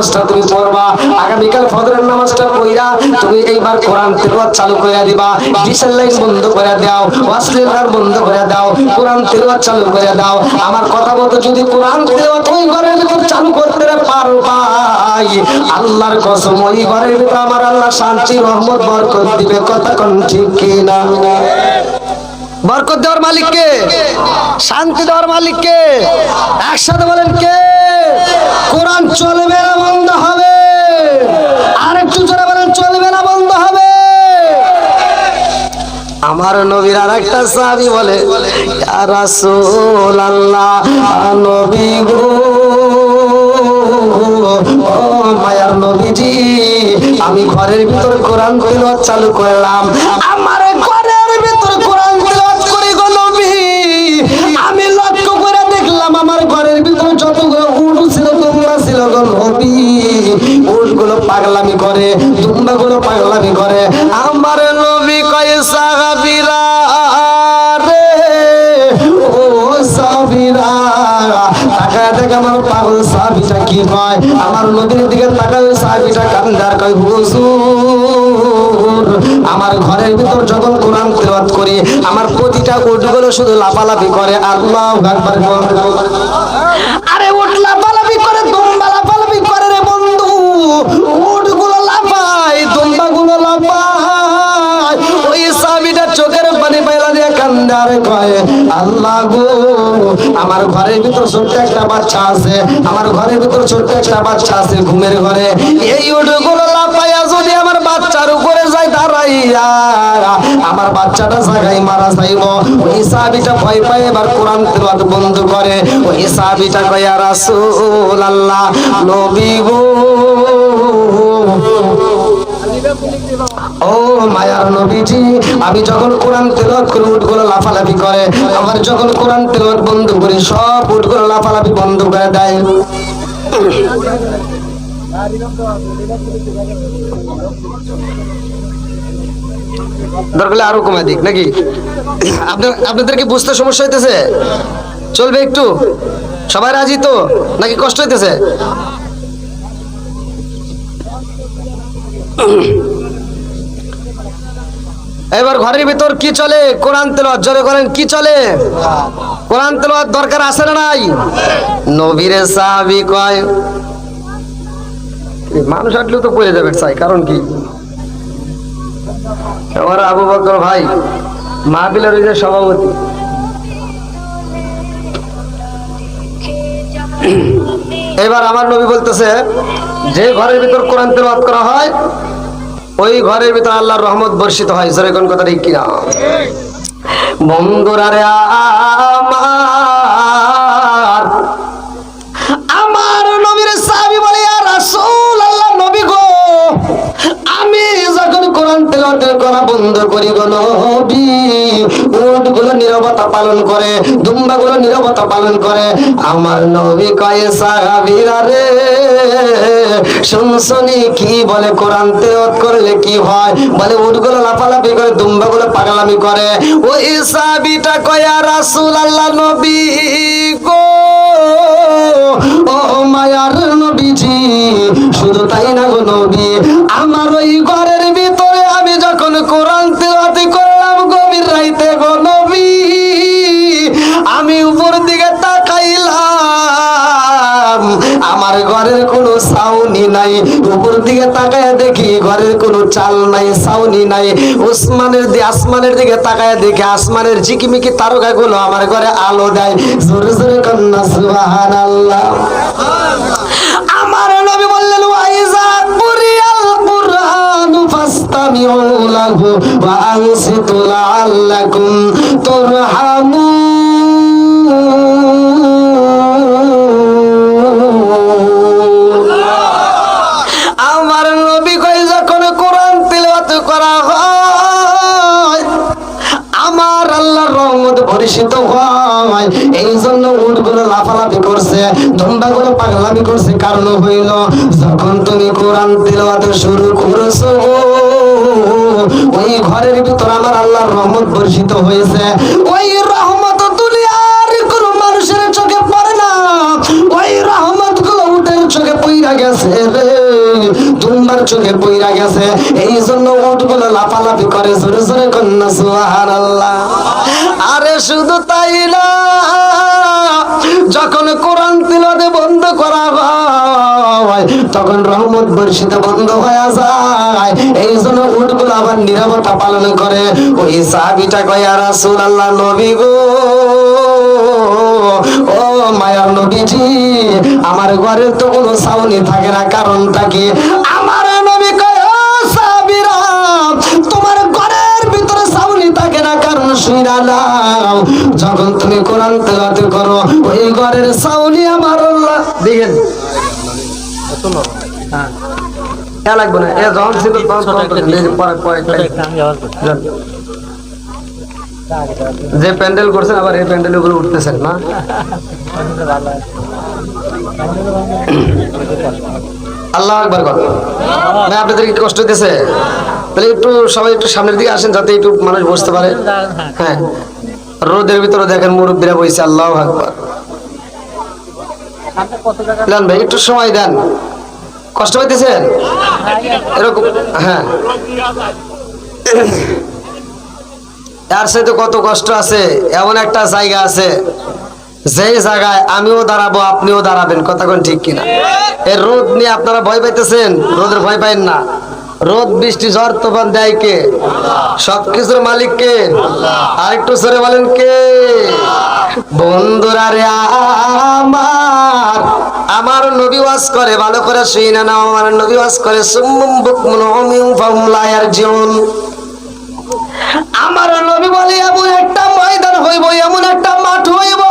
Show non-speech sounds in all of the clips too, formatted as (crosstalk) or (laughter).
নামাজটা তুমি পড়বা। আগামীকাল ফজরের নামাজটা তুমি এইবার কোরআন চালু করে দিবা। ডিসেল বন্ধ করে দাও বন্ধ করে দাও, কোরআন চালু করে দাও। আমার কথা যদি কোরআন ওই ঘরের ভিতর চালু করতে আল্লাহর কসম, ওই ঘরের ভিতর আমার আল্লাহ শান্তি, রহমত, বরকত দিবে কথা কোন? ঠিক বরকত দেওয়ার মালিককে? শান্তি দেওয়ার মালিক কে একসাথে বলেন কে? কোরআন চলবে না, বন্ধ হবে। জোরে বলেন, চলবে না, বন্ধ হবে। আমার নবীর আর একটা সাহাবি বলে নবী গো মায়ার নবীজি, আমি ঘরের ভিতর কোরআন তেলাওয়াত চালু করলাম করে, দুম্বাগুলো পাগলামি করে। আমার নবী কয়, সাহাবীরা রে, ও সাহাবীরা, তাকায় দেখে আমার পাগল সাহাবীটা কি কয়? আমার নদীর দিকে তাকায় সাহাবীটা কান্দার কয়, হুজুর, আমার ঘরের ভিতর যখন কোরআন তেলাওয়াত করি, আমার প্রতিটা উটগুলো শুধু লাফালাফি করে। আল্লাহু আরে উট লাফালাফি আল্লাহ আমার ঘরের ভিতর ছোট্ট একটা বাচ্চা আছে। আমার ঘরের ভিতর ছোট্ট একটা বাচ্চা আছে ঘুমের ঘরে। এই উটগুলো লাফাইয়া যদি আমার বাচ্চার উপরে যায় দাঁড়াইয়া, আমার বাচ্চাটা জায়গায় মারা যাইব। ওই সাহাবিটা ভয় পায়, এবার কোরআন তেলাওয়াত বন্ধ করে। ওই সাহাবিটা কয়, ইয়া রাসূলুল্লাহ, নবী ও মায়ার নবীজি, আমি যখন কোরআন তেলাওয়াত করি উটগুলো লাফালাফি করে, আমার যখন কোরআন তেলাওয়াত বন্ধ করি, সব উটগুলো লাফালাফি বন্ধ করে দেয়। দরকার আরও কমা দিক, নাকি? আপনাদের কি বুঝতে সমস্যা হইতেছে? চলবে একটু? সবাই রাজি তো? নাকি কষ্ট হইতেছে? এবার ঘরের ভিতর কি চলে? কোরআন তেলাওয়াত, জোরে করেন কি চলে? কোরআন তেলাওয়াত দরকার আছে না নাই? নবীরে সাহাবী কয়, মানুষ আটলেও তো পড়ে যাবে চাই, কারণ কি? আমার আবু বকর ভাই মাহবিলের যে সভাপতি। এবার আমার নবী বলতেছে, যে ঘরের ভিতর কোরআন তেলাওয়াত করা হয় ওই ঘরের ভিতরে আল্লাহর রহমত বর্ষিত হয়। জোরে কোন কথা ঠিক কিনা? বন্ধুরা রে আমার আমার নবীর সাহাবি বলে আর রাসূল আল্লাহ নবী গো, আমি যখন কোরআন তেলাওয়াত করা বন্ধ করি গো নবী। নীরবতা পালন করে, দুম্বাগুলো নীরবতা পালন করে। আমার নবী কয়ে, সাহাবীরা রে শুনছনি কি বলে কোরআন তেলাওয়াত করলে কি হয়? বলে, উটগুলো লাফালাফি করে, দুম্বাগুলো পাগলামি করে। ওই সাহাবীটা কয়া রাসূল আল্লাহ নবী গো, ও মায়ার নবীজি, শুধু তাই না গো নবী, আমার ওই ঘরের ঘরের কোনো সাউনি নাই। উপর দিকে তাকায় দেখি ঘরের কোনো চাল নাই সাউনি নাই। ওসমানের দি আসমানের দিকে তাকায় দেখি আসমানের ঝিকিমিকি তারকা গুলো আমার ঘরে আলো দেয়। জোরে জোরে কন্যা সুবাহান আল্লাহ আমার নবী বললেন ওয়াইজা কুরিয়াল কুরআন ফাস্তামিউ লাহু ওয়া আনসিতু লাআল্লাকুম। তুরহামুন রহমত হয়। এই জন্য উটগুলো লাফালাফি করছে, ধুম্বাগুলো পাগলামি করছে, কারণ হইল, যখন তুমি কোরআন তেলাওয়াত শুরু করেছ, ওই ঘরের ভিতর আমার আল্লাহর রহমত বর্ষিত হয়েছে। ওই রহমত দুনিয়ার কোন মানুষের চোখে পড়ে না। ওই রহমতগুলো উটের চোখে পইরা গেছে রে। দুম্বার চোখে পইরা গেছে। এই জন্য উঠগুলো লাফালাফি করে, জোরে জোরে কন্যা সুহার আল্লাহ আরে শুধু তাই না, যখন কোরআন তিলতে বন্ধ করা হয়, তখন রহমত বর্ষিত বন্ধ হয়ে যায়। এই জন্য উঠগুলো আবার নিরাপত্তা পালন করে। ওই সাহাবিটা কয়া রাসুল আল্লাহ নবী গো, ও মায়ার নবীজি, আমার ঘরে তো কোনো সাউনি থাকে না, কারণটা কি? যখন তুমি কোরআন তেলাওয়াত করো ওই ঘরের আমার আল্লাহ। দেখেন। হ্যাঁ। লাগবে না। এ যখন ছিল তখন তখন তখন এই যে প্যান্ডেল করছেন আবার এই প্যান্ডেলের উপরে উঠতেছেন না? (coughs) আল্লাহ একবার ভাই আপনাদের কি কষ্ট হইতেছে? তাহলে একটু সবাই একটু সামনের দিকে আসেন যাতে একটু মানুষ বসতে পারে। হ্যাঁ। রোদের ভিতরে দেখেন মুরব্বীরা বইছে, আল্লাহ আকবার। দেন ভাই, একটু সময় দেন। কষ্ট হইতেছেন? এরকম হ্যাঁ। তার সাথে কত কষ্ট আছে? এমন একটা জায়গা আছে, যেই জায়গায় আমিও দাঁড়াবো, আপনিও দাঁড়াবেন। কথা কোন ঠিক কিনা? এই রোদ নিয়ে আপনারা ভয় পাইতেছেন? রোদের ভয় পাইন না। রোদ, বৃষ্টি, ঝড়, তুফান দেয় কে? সবকিছুর মালিক কে? আর একটু সরে বলেন কে? বন্ধুরা রে আমার আমার নবী ওয়াজ করে, ভালো করে শুই না নাও, আমার নবী ওয়াজ করে, সুম্মুম বুকমুন উমিউম ফাহুম ইয়ারজিউন। আমার নবী বলে, এমন একটা ময়দান হইব, এমন একটা মাঠ হইব।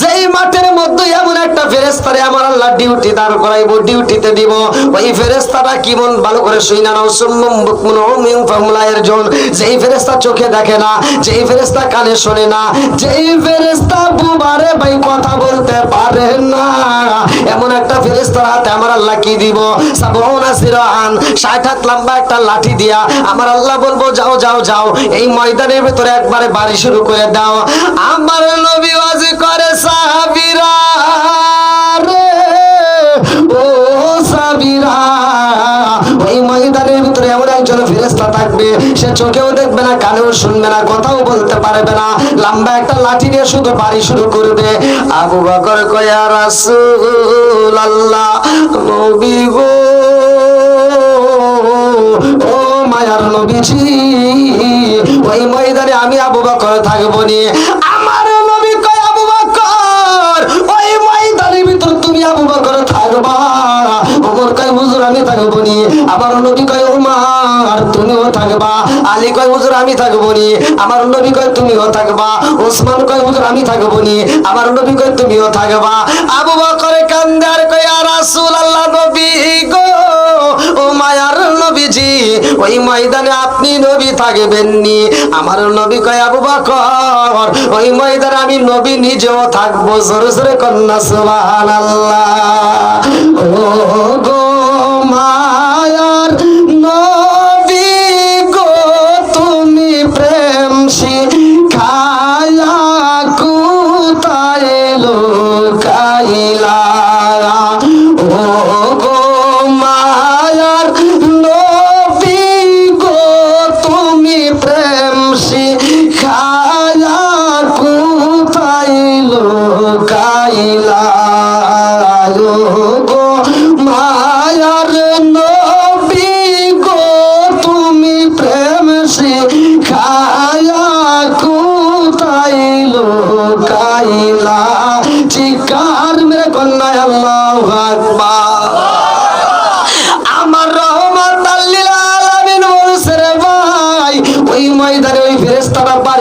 যেই মাঠের মধ্যে এমন একটা ফেরেস্তারে আমার আল্লাহ ডিউটি দাঁড় করাইব ডিউটিতে দিব, ওই ফেরেস্তাটা কেমন ভালো করে শুই না, নাও সুম্মুম বুকমুন উমিউম ফাহুম লা ইয়ারজিউন। যেই ফেরেস্তা চোখে দেখে না, যেই ফেরেস্তা কানে শোনে না, যেই ফেরেস্তা বুবারে ভাই কথা বলতে পারে না। এমন একটা ফেরেস্তার হাতে আমার আল্লাহ কি দিব? সাবনা সিরান ষাট হাত লম্বা একটা লাঠি দিয়া আমার আল্লাহ বলব, যাও যাও যাও, এই ময়দানের ভিতরে একবারে বাড়ি শুরু করে দাও। আমার নবী ওয়াজি করে সে চোখেও দেখবে না, কানেও শুনবে না, কথাও বলতে পারবে না। লম্বা একটা লাঠি নিয়ে শুধু বাড়ি শুরু করবে। আবু বকর কয়া রাসূল আল্লাহ নবী গো, ও মায়ার নবীজি, ওই ময়দানে আমি আবু বকর থাকব নি। থাকব আমার নবী কয় উমার তুমিও থাকবা। আলী কয়, হুজুর, আমি নি। আমার নবী কয়, তুমিও থাকবা। ওসমান কয়, হুজুর, আমি আমার নবী কয়, তুমিও থাকবা। আবু বকর কান্দার কয় রাসূল আল্লাহ নবী গো, ও মায়ার নবীজি, ওই ময়দানে আপনি নবী আমার নবী কয়, আবু বকর, ওই ময়দানে আমি নবী নিজেও থাকব। জোরে জোরে কন্যা, সুবহানাল্লাহ। ও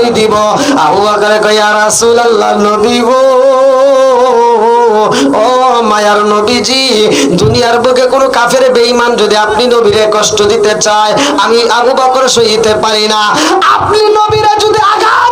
পাড়ি দিব, আবু বকর কয়া রাসূলুল্লাহ, নবী গো। ও মায়ার নবীজি, দুনিয়ার বুকে কোনো কাফের বেঈমান যদি আপনি নবীরে কষ্ট দিতে চায়, আমি আবু বকর সহিতে পারি না। আপনি নবীরা যদি আঘাত